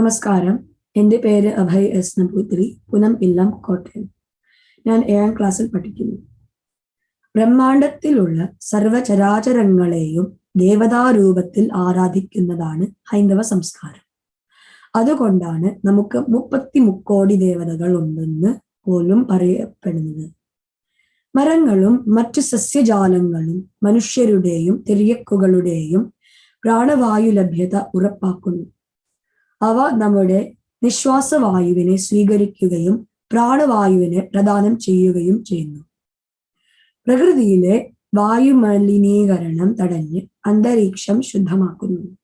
നമസ്കാരം. എന്റെ പേര് അഭയ് എസ് നമ്പൂതിരി പുനം ഇല്ലം കോട്ടയം. ഞാൻ ഏഴാം ക്ലാസ്സിൽ പഠിക്കുന്നു. ബ്രഹ്മാണ്ടത്തിലുള്ള സർവചരാചരങ്ങളെയും ദേവതാരൂപത്തിൽ ആരാധിക്കുന്നതാണ് ഹൈന്ദവ സംസ്കാരം. അതുകൊണ്ടാണ് നമുക്ക് മുപ്പത്തി മുക്കോടി ദേവതകൾ ഉണ്ടെന്ന് പോലും പറയപ്പെടുന്നത് മരങ്ങളും മറ്റു സസ്യജാലങ്ങളും മനുഷ്യരുടെയും തെരിയക്കുകളുടെയും പ്രാണവായു ലഭ്യത ഉറപ്പാക്കുന്നു. അവ നമ്മുടെ നിശ്വാസവായുവിനെ സ്വീകരിക്കുകയും പ്രാണവായുവിനെ പ്രദാനം ചെയ്യുകയും ചെയ്യുന്നു. പ്രകൃതിയിലെ വായുമലിനീകരണം തടഞ്ഞ് അന്തരീക്ഷം ശുദ്ധമാക്കുന്നു.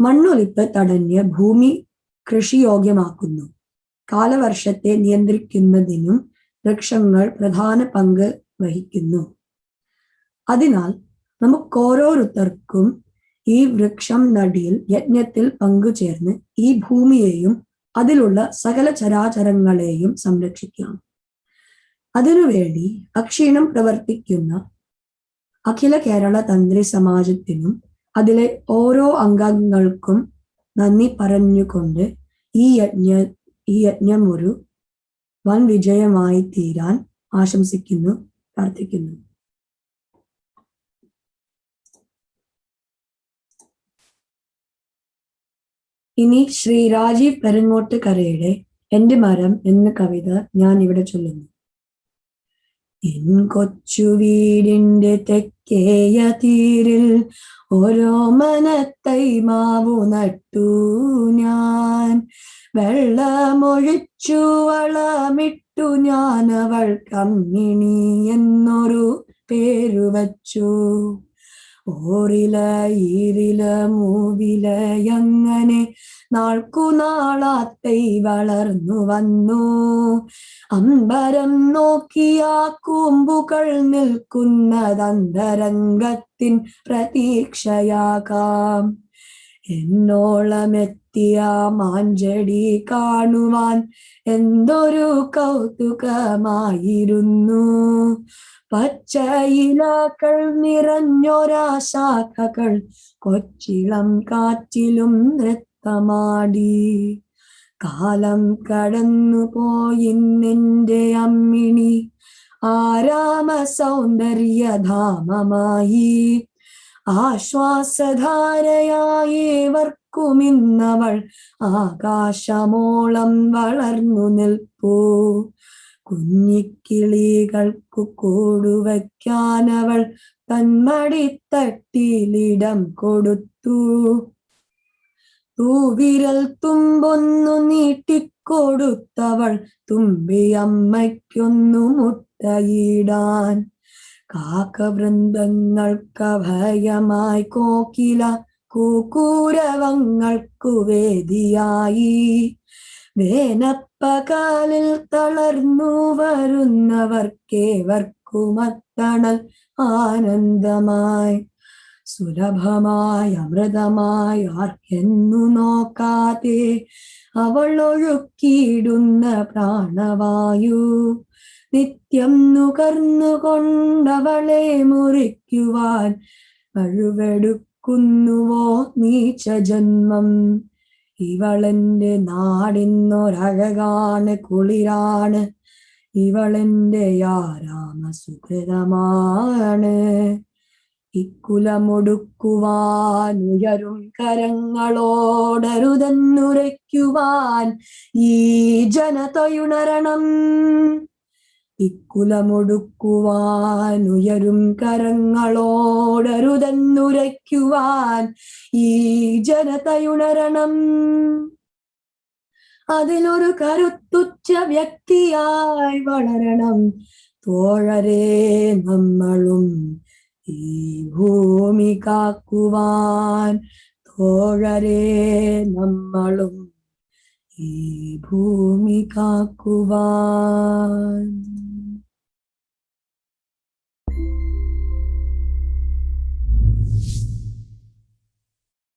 മണ്ണൊലിപ്പ് തടഞ്ഞ് ഭൂമി കൃഷിയോഗ്യമാക്കുന്നു. കാലവർഷത്തെ നിയന്ത്രിക്കുന്നതിനും വൃക്ഷങ്ങൾ പ്രധാന പങ്ക് വഹിക്കുന്നു. അതിനാൽ നമുക്കോരോരുത്തർക്കും ഈ വൃക്ഷം നടിയിൽ യജ്ഞത്തിൽ പങ്കുചേർന്ന് ഈ ഭൂമിയെയും അതിലുള്ള സകല ചരാചരങ്ങളെയും സംരക്ഷിക്കാം. അതിനുവേണ്ടി അക്ഷീണം പ്രവർത്തിക്കുന്ന അഖില കേരള തന്ത്രി സമാജത്തിനും അതിലെ ഓരോ അംഗങ്ങൾക്കും നന്ദി പറഞ്ഞുകൊണ്ട് ഈ യജ്ഞ ഈ യജ്ഞം ഒരു വൻ വിജയമായി തീരാൻ ആശംസിക്കുന്നു പ്രാർത്ഥിക്കുന്നു. ഇനി ശ്രീ രാജീവ് പെരുങ്ങോട്ടുകരയുടെ എന്റെ മരം എന്ന കവിത ഞാൻ ഇവിടെ ചൊല്ലുന്നു. എൻ കൊച്ചു വീടിന്റെ തെക്കേയ തീരിൽ ഓരോ മനത്തൈ മാവു നട്ടു ഞാൻ. വെള്ളമൊഴിച്ചു വളമിട്ടു ഞാൻ അവൾ കമ്മിണി എന്നൊരു പേരു വച്ചു. ഓറില ഈരില മൂവില അങ്ങനെ നാൾക്കുനാളാത്തൈ വളർന്നു വന്നു? അമ്പരം നോക്കിയ കൂമ്പുകൾ നിൽക്കുന്നതന്തരംഗത്തിൻ പ്രതീക്ഷയാകാം. എന്നോളമെത്തിയ മാഞ്ചടി കാണുവാൻ എന്തൊരു കൗതുകമായിരുന്നു. പച്ചയിലകൾ നിറഞ്ഞൊരാശാഖകൾ കൊച്ചിളം കാറ്റിലും നൃത്തമാടി. കാലം കടന്നു പോയിന്നെന്റെ അമ്മിണി. ആരാമ സൗന്ദര്യധാമമായി ആശ്വാസധാരയായേവർക്കുമിന്നവൾ ആകാശമോളം വളർന്നു നിൽപ്പൂ. കുഞ്ഞിക്കിളികൾക്കു കൂടുവയ്ക്കാനവൾ തന്മടിത്തട്ടിലിടം കൊടുത്തു. തൂവിരൽ തുമ്പൊന്നു നീട്ടിക്കൊടുത്തവൾ തുമ്പിയമ്മയ്ക്കൊന്നു മുട്ടയിടാൻ. കാക്കവൃന്ദങ്ങൾക്ക് ഭയമായി കോക്കില കൂക്കൂരവങ്ങൾക്കു വേദിയായി. വേനപ്പകാലിൽ തളർന്നു വരുന്നവർക്കേവർക്കുമത്തണൽ ആനന്ദമായി. സുലഭമായി അമൃതമായ ആർക്കെന്നു നോക്കാതെ അവൾ ഒഴുക്കിയിടുന്ന പ്രാണവായു. നിത്യം നുകർന്നുകൊണ്ടവളെ മുറിക്കുവാൻ കഴിവെടുക്കുന്നുവോ നീച്ച ജന്മം? ഇവളെന്റെ നാടിന്നൊരഴകാണ് കുളിരാണ്. ഇവളെന്റെ സുഹൃതമാണ് ഇക്കുലമൊടുക്കുവാൻ ഉയരും കരങ്ങളോടരുതെന്നുരയ്ക്കുവാൻ ഈ ജനതയുണരണം ഇക്കുലമൊടുക്കുവാൻ ഉയരും കരങ്ങളോടരുതെന്നുരയ്ക്കുവാൻ ഈ ജനതയുണരണം അതിലൊരു കരുത്തുറ്റ വ്യക്തിയായി വളരണം. തോഴരെ നമ്മളും ഈ ഭൂമി കാക്കുവാൻ തോഴരെ നമ്മളും ഈ ഭൂമി കാക്കുവാൻ.